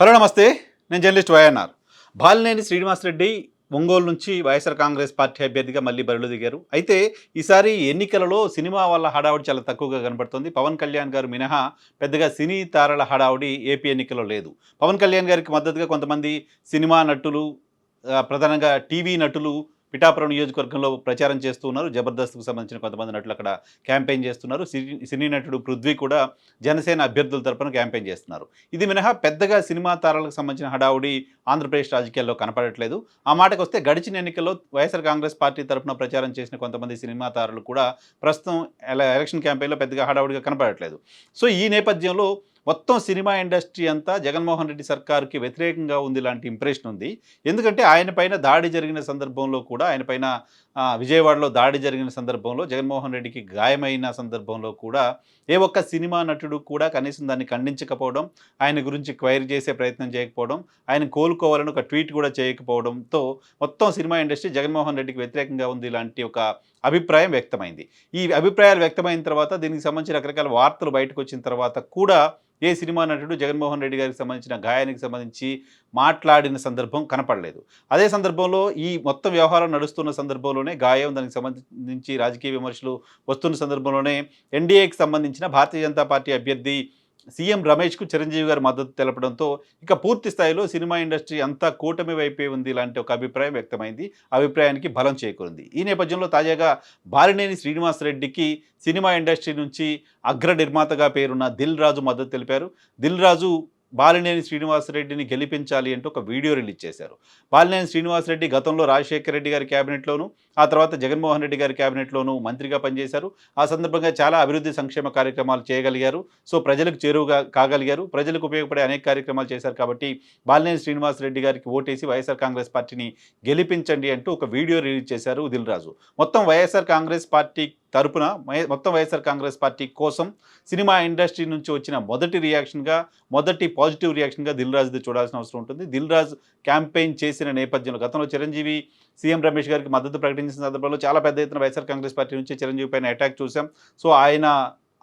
Hello నమస్తే. నేను journalist YNR. Balineni Srinivasa Reddy Ongole నుంచి వైఎస్ఆర్ కాంగ్రెస్ పార్టీ అభ్యర్థిగా మళ్ళీ బరిలో దిగారు. అయితే ఈసారి ఎన్నికలలో సినిమా వాళ్ళ హడావుడి చాలా తక్కువగా కనబడుతుంది. పవన్ కళ్యాణ్ గారు మినహా పెద్దగా సినీ తారల హడావుడి ఏపీ ఎన్నికల్లో లేదు. పవన్ కళ్యాణ్ గారికి మద్దతుగా కొంతమంది సినిమా నటులు ప్రధానంగా టీవీ నటులు పిఠాపురం నియోజకవర్గంలో ప్రచారం చేస్తూ ఉన్నారు. జబర్దస్త్కు సంబంధించిన కొంతమంది నటులు అక్కడ క్యాంపెయిన్ చేస్తున్నారు. సినీ సినీ నటుడు పృథ్వీ కూడా జనసేన అభ్యర్థుల తరపున క్యాంపెయిన్ చేస్తున్నారు. ఇది మినహా పెద్దగా సినిమా తారలకు సంబంధించిన హడావుడి ఆంధ్రప్రదేశ్ రాజకీయాల్లో కనపడట్లేదు. ఆ మాటకు వస్తే గడిచిన ఎన్నికల్లో వైఎస్ఆర్ కాంగ్రెస్ పార్టీ తరపున ప్రచారం చేసిన కొంతమంది సినిమా తారలు కూడా ప్రస్తుతం ఎలక్షన్ క్యాంపెయిన్లో పెద్దగా హడావుడిగా కనపడట్లేదు. సో ఈ నేపథ్యంలో మొత్తం సినిమా ఇండస్ట్రీ అంతా జగన్మోహన్ రెడ్డి సర్కార్కి వ్యతిరేకంగా ఉంది లాంటి ఇంప్రెషన్ ఉంది. ఎందుకంటే ఆయన పైన దాడి జరిగిన సందర్భంలో కూడా ఆయన పైన విజయవాడలో దాడి జరిగిన సందర్భంలో జగన్మోహన్ రెడ్డికి గాయమైన సందర్భంలో కూడా ఏ ఒక్క సినిమా నటుడు కూడా కనీసం దాన్ని ఖండించకపోవడం ఆయన గురించి క్వైరీ చేసే ప్రయత్నం చేయకపోవడం ఆయన కోలుకోవాలని ఒక ట్వీట్ కూడా చేయకపోవడంతో మొత్తం సినిమా ఇండస్ట్రీ జగన్మోహన్ రెడ్డికి వ్యతిరేకంగా ఉంది లాంటి ఒక అభిప్రాయం వ్యక్తమైంది. ఈ అభిప్రాయాలు వ్యక్తమైన తర్వాత దీనికి సంబంధించి రకరకాల వార్తలు బయటకు వచ్చిన తర్వాత కూడా ఏ సినిమా నటుడు జగన్మోహన్ రెడ్డి గారికి సంబంధించిన గాయానికి సంబంధించి మాట్లాడిన సందర్భం కనపడలేదు. అదే సందర్భంలో ఈ మొత్తం వ్యవహారం నడుస్తున్న సందర్భంలోనే గాయం దానికి సంబంధించి రాజకీయ విమర్శలు వస్తున్న సందర్భంలోనే ఎన్డీఏకి సంబంధించిన భారతీయ జనతా పార్టీ అభ్యర్థి సీఎం రమేష్కు చిరంజీవి గారు మద్దతు తెలపడంతో ఇక పూర్తి స్థాయిలో సినిమా ఇండస్ట్రీ అంతా కూటమి వైపే ఉంది లాంటి ఒక అభిప్రాయం వ్యక్తమైంది. అభిప్రాయానికి బలం చేకూరింది. ఈ నేపథ్యంలో తాజాగా బారినేని శ్రీనివాసరెడ్డికి సినిమా ఇండస్ట్రీ నుంచి అగ్ర నిర్మాతగా పేరున్న దిల్ రాజు మద్దతు తెలిపారు. దిల్ రాజు బాలినేని శ్రీనివాసరెడ్డిని గెలిపించాలి అంటూ ఒక వీడియో రిలీజ్ చేశారు. బాలినేని శ్రీనివాసరెడ్డి గతంలో రాజశేఖర రెడ్డి గారి క్యాబినెట్లోను ఆ తర్వాత జగన్మోహన్ రెడ్డి గారి క్యాబినెట్లోనూ మంత్రిగా పనిచేశారు. ఆ సందర్భంగా చాలా అభివృద్ధి సంక్షేమ కార్యక్రమాలు చేయగలిగారు. సో ప్రజలకు చేరువుగా కాగలిగారు. ప్రజలకు ఉపయోగపడే అనేక కార్యక్రమాలు చేశారు కాబట్టి బాలినేని శ్రీనివాసరెడ్డి గారికి ఓటేసి వైఎస్ఆర్ కాంగ్రెస్ పార్టీని గెలిపించండి అంటూ ఒక వీడియో రిలీజ్ చేశారు దిల్ రాజు. మొత్తం వైఎస్ఆర్ కాంగ్రెస్ పార్టీ తరపున మొత్తం వైఎస్ఆర్ కాంగ్రెస్ పార్టీ కోసం సినిమా ఇండస్ట్రీ నుంచి వచ్చిన మొదటి రియాక్షన్గా మొదటి పాజిటివ్ రియాక్షన్గా దిల్ రాజుది చూడాల్సిన అవసరం ఉంటుంది. దిల్ రాజు క్యాంపెయిన్ చేసిన నేపథ్యంలో గతంలో చిరంజీవి సీఎం రమేష్ గారికి మద్దతు ప్రకటించిన సందర్భంలో చాలా పెద్ద ఎత్తున వైఎస్ఆర్ కాంగ్రెస్ పార్టీ నుంచి చిరంజీవి పైన అటాక్ చూసాం సో ఆయన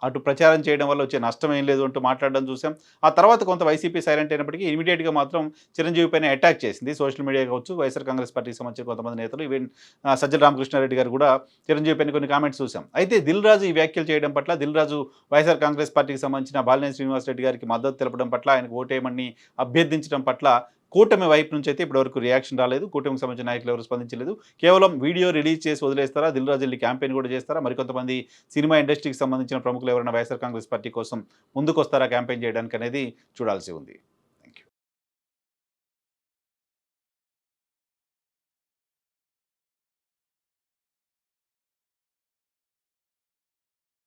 అటు ప్రచారం చేయడం వల్ల వచ్చే నష్టం ఏం లేదు అంటూ మాట్లాడడం చూసాం. ఆ తర్వాత కొంత వైసీపీ సైలెంట్ అయినప్పటికీ ఇమీడియట్గా మాత్రం చిరంజీవి పైన అటాక్ చేసింది. సోషల్ మీడియా కావచ్చు వైఎస్ఆర్ కాంగ్రెస్ పార్టీకి సంబంధించిన కొంతమంది నేతలు ఈవెన్ సజ్జల రామకృష్ణారెడ్డి గారు కూడా చిరంజీవి పైన కొన్ని కామెంట్స్ చూసాం. అయితే దిల్ రాజు ఈ వ్యాఖ్యలు చేయడం పట్ల దిల్ రాజు వైఎస్ఆర్ కాంగ్రెస్ పార్టీకి సంబంధించిన బాలినేని శ్రీనివాసరెడ్డి గారికి మద్దతు తెలపడం పట్ల ఆయనకు ఓటేయమని అభ్యర్థించడం పట్ల కూటమి వైపు నుంచి అయితే ఇప్పటివరకు రియాక్షన్ రాలేదు. కూటమికి సంబంధించిన నాయకులు ఎవరు స్పందించలేదు. కేవలం వీడియో రిలీజ్ చేసి వదిలేస్తారా? దిల్ రాజు క్యాంపెయిన్ కూడా చేస్తారా? మరికొంతమంది సినిమా ఇండస్ట్రీకి సంబంధించిన ప్రముఖులు ఎవరైనా వైఎస్ఆర్ కాంగ్రెస్ పార్టీ కోసం ముందుకొస్తారా క్యాంపెయిన్ చేయడానికి అనేది చూడాల్సి ఉంది.